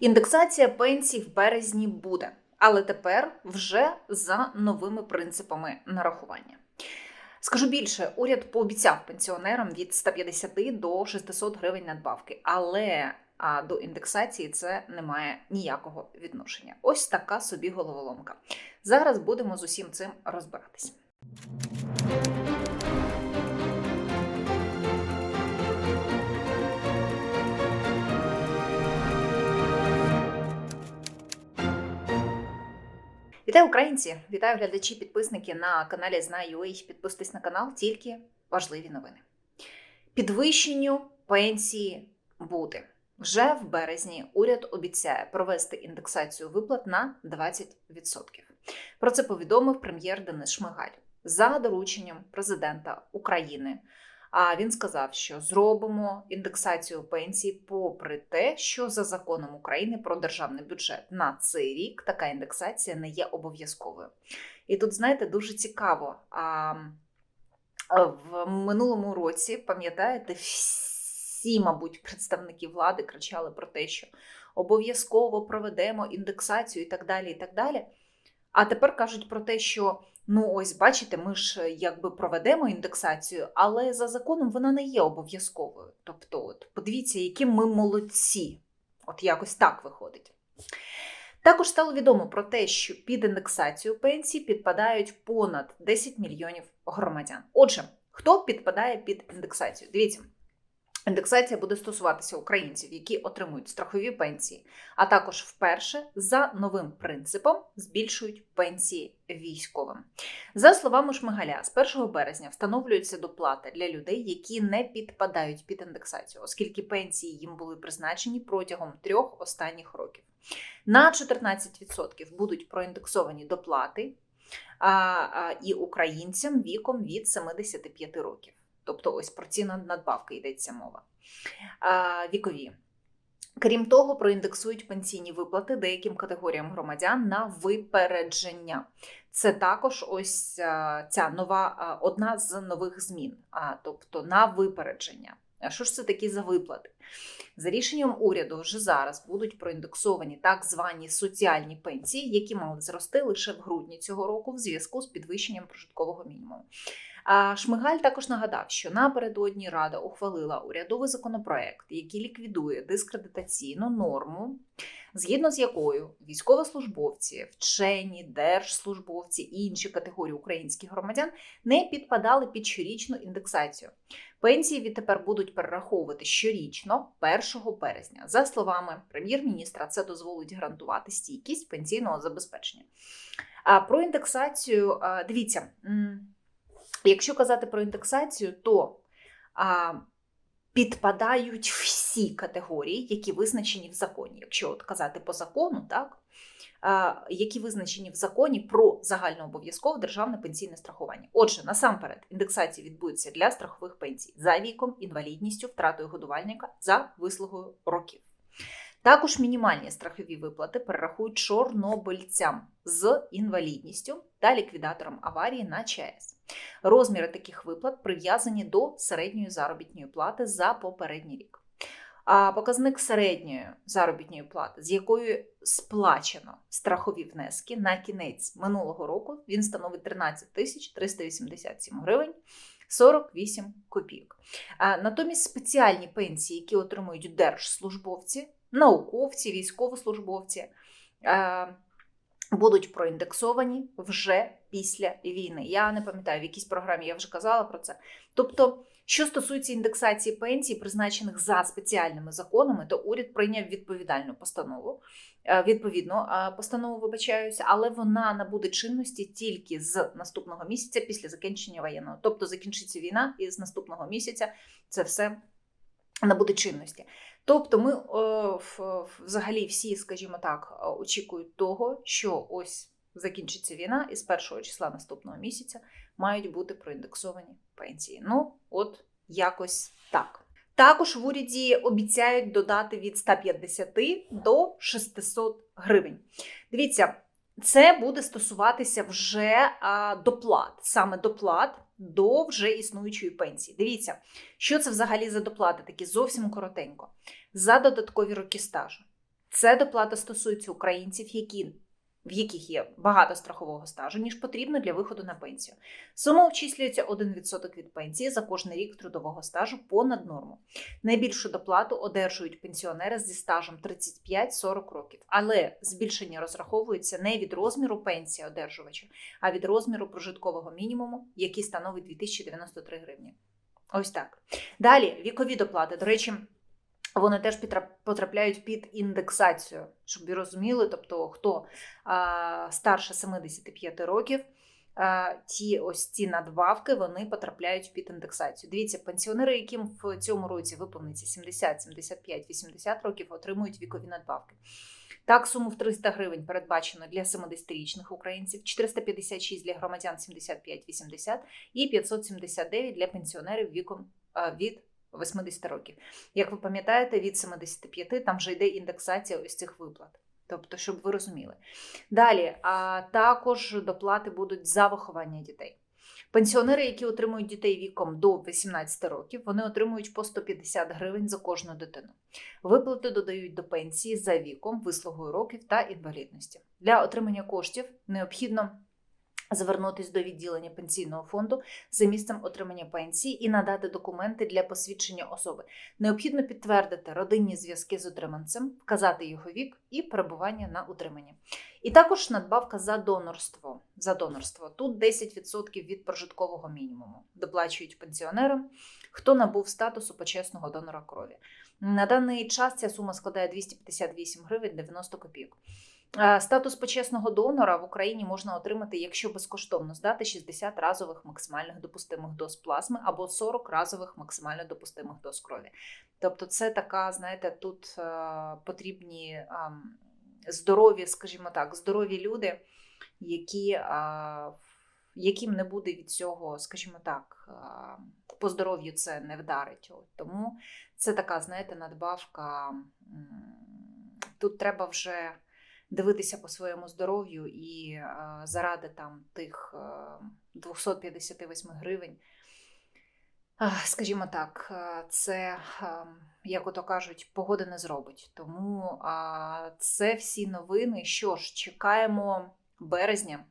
Індексація пенсій в березні буде, але тепер вже за новими принципами нарахування. Скажу більше, уряд пообіцяв пенсіонерам від 150 до 600 гривень надбавки, але а, до індексації це не має ніякого відношення. Ось така собі головоломка. Зараз будемо з усім цим розбиратись. Вітаю українці! Вітаю глядачі, підписники на каналі Знаю.ua. Підписуйтесь на канал, тільки важливі новини. Підвищенню пенсії буде. Вже в березні уряд обіцяє провести індексацію виплат на 20%. Про це повідомив прем'єр Денис Шмигаль за дорученням президента України. А він сказав, що зробимо індексацію пенсій, попри те, що за законом України про державний бюджет на цей рік така індексація не є обов'язковою. І тут, знаєте, дуже цікаво. А в минулому році, пам'ятаєте, всі, мабуть, представники влади кричали про те, що обов'язково проведемо індексацію і так далі. і так далі. А тепер кажуть про те, що ну ось бачите, ми ж якби проведемо індексацію, але за законом вона не є обов'язковою. Тобто, от подивіться, які ми молодці. От якось так виходить. Також стало відомо про те, що під індексацію пенсій підпадають понад 10 мільйонів громадян. Отже, хто підпадає під індексацію? Дивіться. Індексація буде стосуватися українців, які отримують страхові пенсії, а також вперше за новим принципом збільшують пенсії військовим. За словами Шмигаля, з 1 березня встановлюються доплати для людей, які не підпадають під індексацію, оскільки пенсії їм були призначені протягом трьох останніх років. На 14% будуть проіндексовані доплати а, а, і українцям віком від 75 років. Тобто ось про ці надбавки йдеться мова. Вікові. Крім того, проіндексують пенсійні виплати деяким категоріям громадян на випередження. Це також ось ця нова одна з нових змін, тобто на випередження. А що ж це такі за виплати? За рішенням уряду, вже зараз будуть проіндексовані так звані соціальні пенсії, які мали зрости лише в грудні цього року в зв'язку з підвищенням прожиткового мінімуму. А Шмигаль також нагадав, що напередодні Рада ухвалила урядовий законопроект, який ліквідує дискредитаційну норму, згідно з якою військовослужбовці, вчені, держслужбовці і інші категорії українських громадян не підпадали під щорічну індексацію. Пенсії відтепер будуть перераховувати щорічно 1 березня. За словами прем'єр-міністра, це дозволить гарантувати стійкість пенсійного забезпечення. А про індексацію дивіться. Якщо казати про індексацію, то підпадають всі категорії, які визначені в законі. Якщо от казати по закону, так, які визначені в законі про загальнообов'язкове державне пенсійне страхування. Отже, насамперед, індексація відбудеться для страхових пенсій за віком, інвалідністю, втратою годувальника за вислугою років. Також мінімальні страхові виплати перерахують чорнобильцям з інвалідністю та ліквідаторам аварії на ЧАЕС. Розміри таких виплат прив'язані до середньої заробітної плати за попередній рік. А показник середньої заробітної плати, з якою сплачено страхові внески на кінець минулого року, він становить 13 тисяч 387 гривень 48 копійок. Натомість спеціальні пенсії, які отримують держслужбовці, науковці, військовослужбовці, будуть проіндексовані вже після війни. Я не пам'ятаю, в якійсь програмі я вже казала про це. Тобто, що стосується індексації пенсій, призначених за спеціальними законами, то уряд прийняв відповідальну постанову. Е, відповідно, е, постанову вибачаюся, але вона набуде чинності тільки з наступного місяця після закінчення воєнного. Тобто закінчиться війна, і з наступного місяця це все набуде чинності. Тобто, ми взагалі всі, скажімо так, очікують того, що ось закінчиться війна, і з першого числа наступного місяця мають бути проіндексовані пенсії. Ну, от якось так. Також в уряді обіцяють додати від 150 до 600 гривень. Дивіться, це буде стосуватися вже доплат, саме доплат до вже існуючої пенсії. Дивіться, що це взагалі за доплати, такі зовсім коротенько. За додаткові роки стажу, Це доплата стосується українців, які, в яких є багато страхового стажу, ніж потрібно для виходу на пенсію. Сума обчислюється 1% від пенсії за кожний рік трудового стажу понад норму. Найбільшу доплату одержують пенсіонери зі стажем 35-40 років, але збільшення розраховується не від розміру пенсії одержувача, а від розміру прожиткового мінімуму, який становить 2093 гривні. Ось так. Далі вікові доплати. До речі, вони теж потрапляють під індексацію, щоб ви розуміли, тобто хто а, старше 75 років. а, Ті ось ці надбавки вони потрапляють під індексацію. Дивіться, пенсіонери, яким в цьому році виповниться 70, 75, 80 років, отримують вікові надбавки. Так, суму в 300 гривень передбачено для 70-річних українців, 456 для громадян 75-80 і 579 для пенсіонерів віком від 80 років. Як ви пам'ятаєте, від 75 там вже йде індексація ось цих виплат. Тобто, щоб ви розуміли. Далі, а також доплати будуть за виховання дітей. Пенсіонери, які отримують дітей віком до 18 років, вони отримують по 150 гривень за кожну дитину. Виплати додають до пенсії за віком, вислугою років та інвалідності. Для отримання коштів необхідно звернутися до відділення пенсійного фонду за місцем отримання пенсії і надати документи для посвідчення особи. Необхідно підтвердити родинні зв'язки з отриманцем, вказати його вік і перебування на утриманні. І також надбавка за донорство. За донорство тут 10% від прожиткового мінімуму доплачують пенсіонерам, хто набув статусу почесного донора крові. На даний час ця сума складає 258 гривень 90 копійок. Е, Статус почесного донора в Україні можна отримати, якщо безкоштовно здати 60 разових максимальних допустимих доз плазми або 40 разових максимально допустимих доз крові. Тобто, це така, знаєте, тут е, потрібні здорові, скажімо так, здорові люди, які, а, яким не буде від цього, скажімо так, по здоров'ю це не вдарить. Тому це така, знаєте, надбавка. Тут треба вже дивитися по своєму здоров'ю і заради там тих е, 258 гривень. Скажімо так, це, як ото кажуть, погода не зробить. Тому це всі новини. Що ж, чекаємо березня.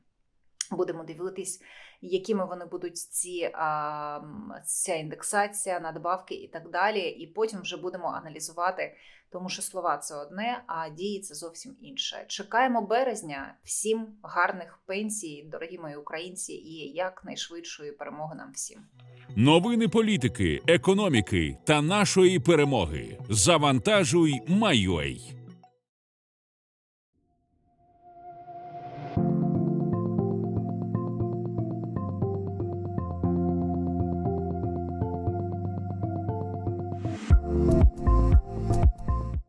Будемо дивитись, якими вони будуть ці а, ця індексація, надбавки і так далі. І потім вже будемо аналізувати, тому що слова це одне, а дії це зовсім інше. Чекаємо березня. Всім гарних пенсій, дорогі мої українці, і якнайшвидшої перемоги нам всім. Новини політики, економіки та нашої перемоги. Завантажуй, Майой.